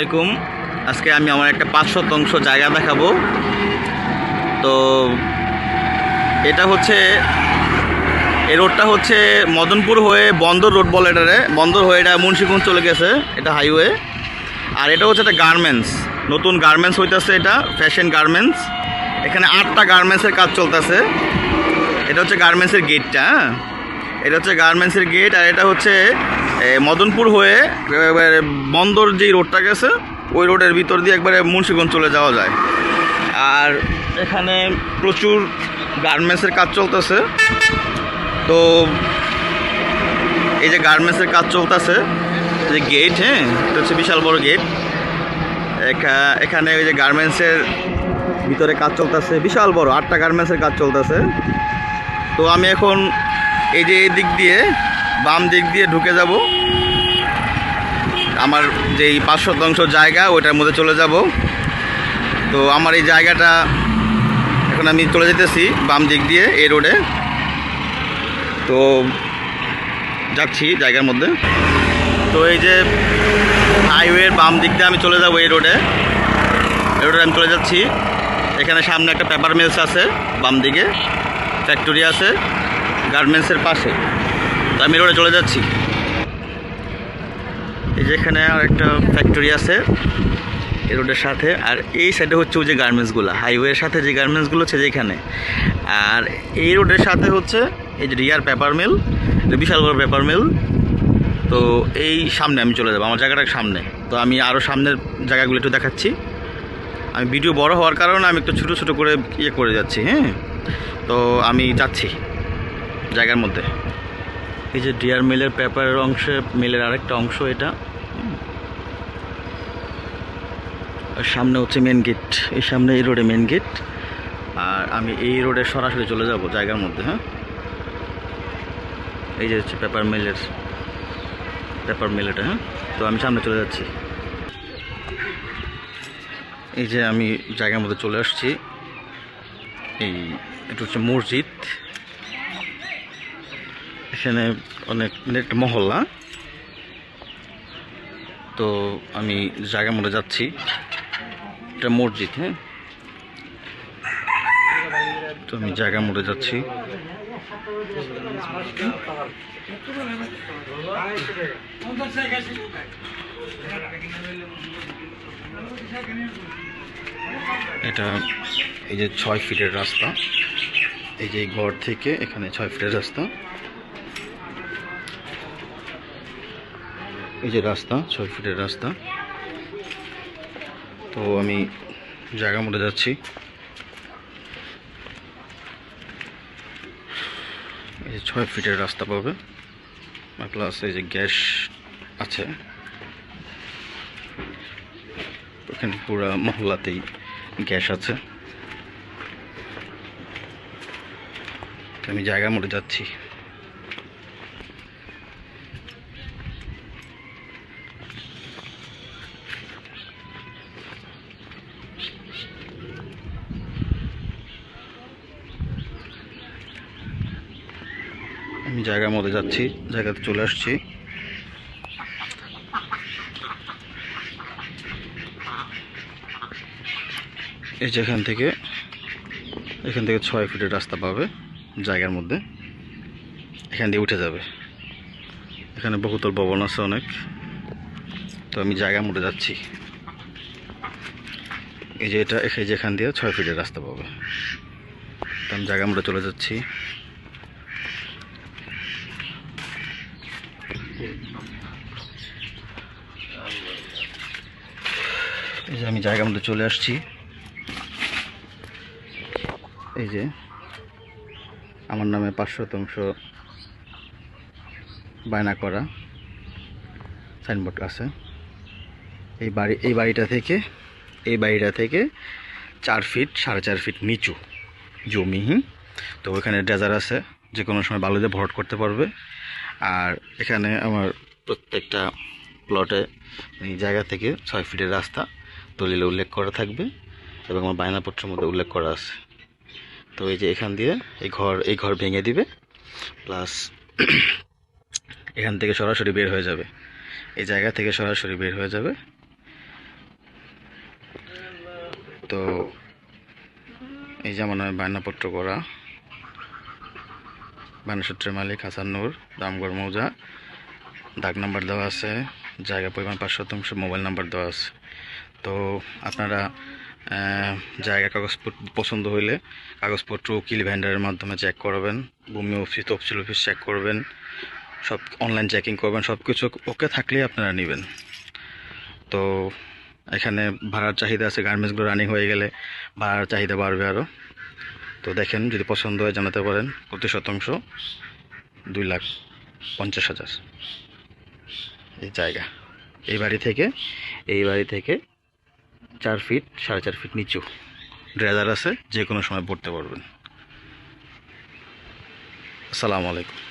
আলাইকুম। আজকে আমি আমার একটা পাঁচ শতাংশ জায়গা দেখাবো। তো এটা হচ্ছে, এই রোডটা হচ্ছে মদনপুর হয়ে বন্দর রোড বলে এটারে। বন্দর হয়ে এটা মুন্সিগঞ্জ চলে গেছে, এটা হাইওয়ে। আর এটা হচ্ছে একটা গার্মেন্টস, নতুন গার্মেন্টস হইতেছে এটা, ফ্যাশন গার্মেন্টস। এখানে আটটা গার্মেন্টসের কাজ চলতেছে। এটা হচ্ছে গার্মেন্টসের গেটটা হ্যাঁ। এটা হচ্ছে গার্মেন্টসের গেট আর এটা হচ্ছে মদনপুর হয়ে বন্দর যেই রোডটা গেছে, ওই রোডের ভিতর দিয়ে একবারে মুন্সিগঞ্জ চলে যাওয়া যায়। আর এখানে প্রচুর গার্মেন্টসের কাজ চলতেছে। তো এই যে গার্মেন্টসের কাজ চলতেছে যে গেট হ্যাঁ এটা হচ্ছে বিশাল বড় গেট এখানে ওই যে গার্মেন্টসের ভিতরে কাজ চলতেছে, বিশাল বড়, আটটা গার্মেন্টসের কাজ চলতেছে। তো আমি এখন এই যে এই দিক দিয়ে বাম দিক দিয়ে ঢুকে যাব। আমার যেই পাঁচ শতাংশ জায়গা, ওইটার মধ্যে চলে যাব। তো আমার এই জায়গাটা, এখন আমি চলে যেতেছি বাম দিক দিয়ে, এই রোডে তো যাচ্ছি জায়গার মধ্যে। তো এই যে হাইওয়ের বাম দিক দিয়ে আমি চলে যাব এই রোডে এই রোডে আমি চলে যাচ্ছি। এখানে সামনে একটা পেপার মিলস আছে, বাম দিকে। ফ্যাক্টরি আছে গার্মেন্টসের পাশে। আমি রোডে চলে যাচ্ছি। এই যে এখানে আর একটা ফ্যাক্টরি আছে, এই রোডের সাথে। আর এই সাইডে হচ্ছে ওই যে গার্মেন্টসগুলো হাইওয়ের সাথে যে গার্মেন্টসগুলো হচ্ছে যেখানে। আর এই রোডের সাথে হচ্ছে এই যে রিয়ার পেপার মিল বিশাল বড় পেপার মিল তো এই সামনে আমি চলে যাব, আমার জায়গাটার সামনে। তো আমি আরও সামনের জায়গাগুলো একটু দেখাচ্ছি। আমি ভিডিও বড় হওয়ার কারণে আমি একটু ছোটো ছোটো করে ইয়ে করে যাচ্ছি হ্যাঁ? তো আমি যাচ্ছি জায়গার মধ্যে। এই যে ডিয়ার মিলের পেপারের অংশে মিলের আরেকটা অংশ এটা। সামনে হচ্ছে মেন গেট এই সামনে এই রোডে মেন গেট আর আমি এই রোডে সরাসরি চলে যাব জায়গার মধ্যে হ্যাঁ? এই যে হচ্ছে পেপার মিলের পেপার মিল এটা হ্যাঁ? তো আমি সামনে চলে যাচ্ছি। এই যে আমি জায়গার মধ্যে চলে আসছি। এই, এটা হচ্ছে মসজিদ। এখানে অনেক একটা মহল্লা তো আমি জায়গা মধ্যে যাচ্ছি। এটা মসজিদ হ্যাঁ? তো আমি জায়গা মধ্যে যাচ্ছি। এটা এই যে ছয় ফিটের রাস্তা। এই যে ঘর থেকে এখানে ছয় ফিটের রাস্তা। এই যে রাস্তা, ছয় ফিটের রাস্তা। তো আমি জায়গা মধ্যে যাচ্ছি। এই যে ছয় ফিটের রাস্তা পাবে। প্লাস এই যে গ্যাস আছে। এখানে পুরো মহল্লাতেই গ্যাস আছে। আমি জায়গা মধ্যে যাচ্ছি আমি জায়গার মধ্যে যাচ্ছি, জায়গাতে চলে আসছি। এই যেখান থেকে, এখান থেকে ছয় ফিটের রাস্তা পাবে জায়গার মধ্যে। এখান দিয়ে উঠে যাবে। এখানে বহুতল ভবন আছে অনেক। তো আমি জায়গার মধ্যে যাচ্ছি। এই যে এটা এখান দিয়ে ছয় ফিটের রাস্তা পাবে। তো আমি জায়গার মধ্যে চলে যাচ্ছি। এই যে আমি জায়গার মধ্যে চলে আসছি। এই যে আমার নামে পাঁচ শতাংশ বায়না করা সাইনবোর্ড আছে। এই বাড়ি, এই বাড়িটা থেকে, এই বাড়িটা থেকে চার ফিট, সাড়ে চার ফিট নিচু জমি তো ওখানে ডেজার আছে, যে কোনো সময় বালু দিয়ে ভরাট করতে পারবে। আর এখানে আমার প্রত্যেকটা প্লটে জায়গা থেকে ছয় ফিটের রাস্তা। দলিলে উল্লেখ করা থাকবে এবং আমার বায়নাপত্রের মধ্যে উল্লেখ করা আছে। তো এই যে এখান দিয়ে এই ঘর এই ঘর ভেঙে দিবে প্লাস এখান থেকে সরাসরি বের হয়ে যাবে। এই জায়গা থেকে সরাসরি বের হয়ে যাবে। তো এই যেমন হয় বায়নাপত্র করা। বায়নাসূত্রের মালিক হাসান নূর দামগড় মৌজা। দাগ নাম্বার দেওয়া আছে, জায়গা পরিমাণ পাঁচ শতাংশ মোবাইল নাম্বার দেওয়া আছে। তো আপনারা জায়গা কাগজপত্র পছন্দ হইলে কাগজপত্র উকিল ভ্যান্ডারের মাধ্যমে চেক করবেন, ভূমি অফিস, তফসিল অফিস চেক করবেন, সব অনলাইন চেকিং করবেন সব কিছু ওকে থাকলেই আপনারা নেবেন। তো এখানে ভাড়ার চাহিদা আছে গার্মেন্টসগুলো রানিং হয়ে গেলে ভাড়ার চাহিদা বাড়বে আরও তো দেখেন, যদি পছন্দ হয় জানাতে পারেন, প্রতি শতাংশ দুই লাখ পঞ্চাশ হাজার। এই জায়গা। এই বাড়ি থেকে, এই বাড়ি থেকে চার ফিট সাড়ে চার ফিট নিচু। ড্রেজার আছে যে কোনো সময় পড়তে পারবেন। আসসালামু আলাইকুম।